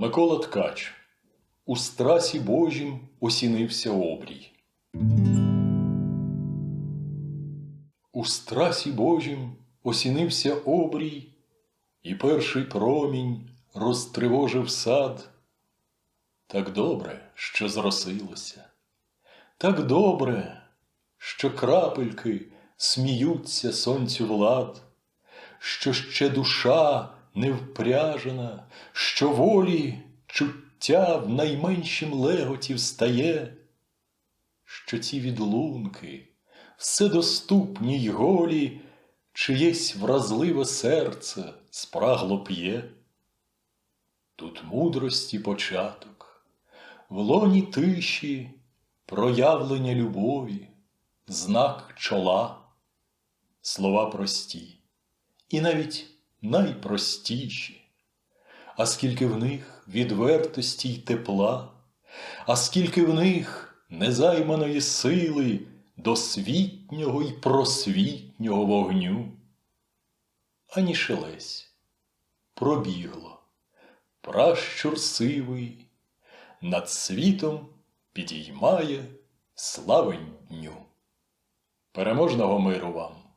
Микола Ткач. У страсі Божім осінився обрій. У страсі Божім осінився обрій, і перший промінь розтривожив сад. Так добре, що зросилося, так добре, що крапельки сміються сонцю влад, що ще душа не впряжена, що волі чуття в найменшім леготі встає, що ці відлунки вседоступні й голі, чиєсь вразливе серце спрагло п'є. Тут мудрості початок, в лоні тиші проявлення любові, знак чола, слова прості і навіть найпростіші, а скільки в них відвертості й тепла, а скільки в них незайманої сили досвітнього й просвітнього вогню, ані шелесь пробігло, пращур сивий над світом підіймає славень дню. Переможного миру вам!